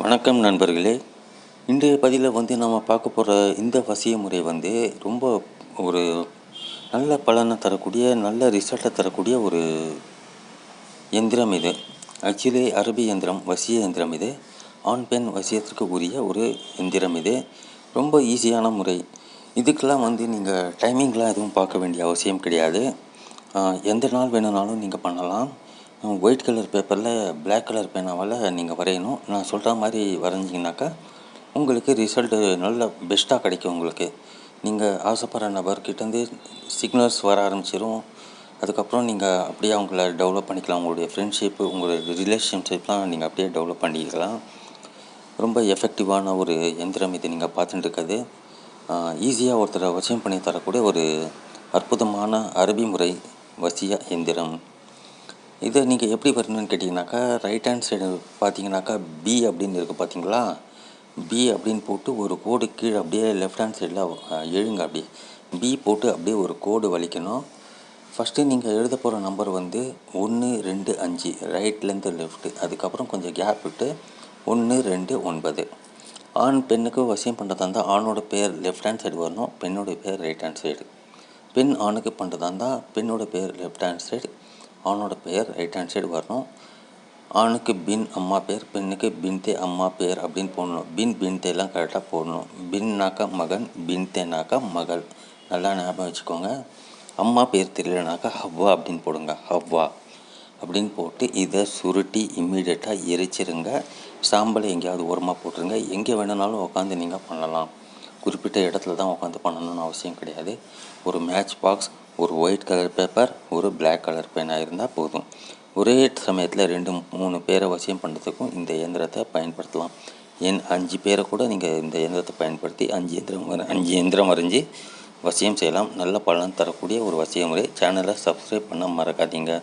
வணக்கம் நண்பர்களே. இன்றைய பதிவில் வந்து நம்ம பார்க்க போகிற இந்த வசிய முறை வந்து ரொம்ப ஒரு நல்ல பலனை தரக்கூடிய நல்ல ரிசல்ட்டை தரக்கூடிய ஒரு எந்திரம் இது. ஆக்சுவலி அரபி எந்திரம் வசிய எந்திரம் இது. ஆண் பெண் வசியத்திற்கு உரிய ஒரு எந்திரம் இது. ரொம்ப ஈஸியான முறை. இதுக்கெல்லாம் வந்து நீங்கள் டைமிங்லாம் எதுவும் பார்க்க வேண்டிய அவசியம் கிடையாது. எந்த நாள் வேணும்னாலும் நீங்கள் பண்ணலாம். ஒயிட் கலர் பேப்பரில் பிளாக் கலர் பேனாவால் நீங்கள் வரையணும். நான் சொல்கிற மாதிரி வரைஞ்சிங்கனாக்கா உங்களுக்கு ரிசல்ட்டு நல்ல பெஸ்ட்டாக கிடைக்கும் உங்களுக்கு. நீங்கள் ஆசைப்படுற நபர்கிட்டேருந்து சிக்னல்ஸ் வர ஆரம்பிச்சிடும் அதுக்கப்புறம் நீங்கள் அப்படியே அவங்கள டெவலப் பண்ணிக்கலாம். உங்களுடைய ஃப்ரெண்ட்ஷிப்பு உங்களுடைய ரிலேஷன்ஷிப்லாம் நீங்கள் அப்படியே டெவலப் பண்ணிக்கலாம். ரொம்ப எஃபெக்டிவான ஒரு எந்திரம் இது நீங்கள் பார்த்துட்டு இருக்கிறது ஈஸியாக ஒருத்தரை வசியம் பண்ணி தரக்கூடிய ஒரு அற்புதமான அரபி முறை வசிய எந்திரம். இதை நீங்கள் எப்படி வரணும்னு கேட்டிங்கனாக்கா ரைட் ஹேண்ட் சைடு பார்த்தீங்கனாக்கா பி அப்படின்னு இருக்குது பார்த்தீங்களா? பி அப்படின்னு போட்டு ஒரு கோடு கீழே அப்படியே லெஃப்ட் ஹேண்ட் சைடில் எழுங்க அப்படியே. பி போட்டு அப்படியே ஒரு கோடு வலிக்கணும். ஃபஸ்ட்டு நீங்கள் எழுத போகிற நம்பர் வந்து ஒன்று ரெண்டு அஞ்சு ரைட்லேருந்து லெஃப்ட்டு அதுக்கப்புறம் கொஞ்சம் கேப் விட்டு ஒன்று ரெண்டு ஒன்பது. ஆண் பெண்ணுக்கு வசியம் பண்ணுறதா இருந்தால் ஆணோட பேர் லெஃப்ட் ஹேண்ட் சைடு வரணும் பெண்ணோட பேர் ரைட் ஹேண்ட் சைடு பெண் ஆணுக்கு பண்ணுறதா இருந்தால் பெண்ணோட பேர் லெஃப்ட் ஹேண்ட் சைடு ஆணோட பெயர் ரைட் ஹேண்ட் சைடு வரணும். ஆணுக்கு பின் அம்மா பேர் பெண்ணுக்கு பின்தே அம்மா பேர் அப்படின்னு போடணும். பின் பின்தேலாம் கரெக்டாக போடணும். பின்னாக்கா மகன் பின்தேனாக்கா மகள். நல்லா ஞாபகம் வச்சுக்கோங்க. அம்மா பேர் தெரியலனாக்கா ஹவ்வா அப்படின்னு போடுங்க. ஹவ்வா அப்படின்னு போட்டு இதை சுருட்டி இம்மீடியட்டாக எரிச்சிருங்க. சாம்பலை எங்கேயாவது ஓரமாக போட்டுருங்க. எங்கே வேணுனாலும் உட்காந்து நீங்கள் பண்ணலாம். குறிப்பிட்ட இடத்துல தான் உட்காந்து பண்ணணும்னு அவசியம் கிடையாது. ஒரு மேட்ச் பாக்ஸ் ஒரு ஒயிட் கலர் பேப்பர் ஒரு பிளாக் கலர் பேனாக இருந்தால் போதும். ஒரே சமயத்தில் ரெண்டு மூணு பேரை வசியம் பண்ணுறதுக்கும் இந்த இயந்திரத்தை பயன்படுத்தலாம். என் அஞ்சு பேரை கூட நீங்கள் இந்த இயந்திரத்தை பயன்படுத்தி அஞ்சு இயந்திரம் அஞ்சு இயந்திரம் வரைஞ்சி வசியம் செய்யலாம். நல்ல பலன் தரக்கூடிய ஒரு வசிய முறை. சேனலை சப்ஸ்கிரைப் பண்ண மறக்காதீங்க.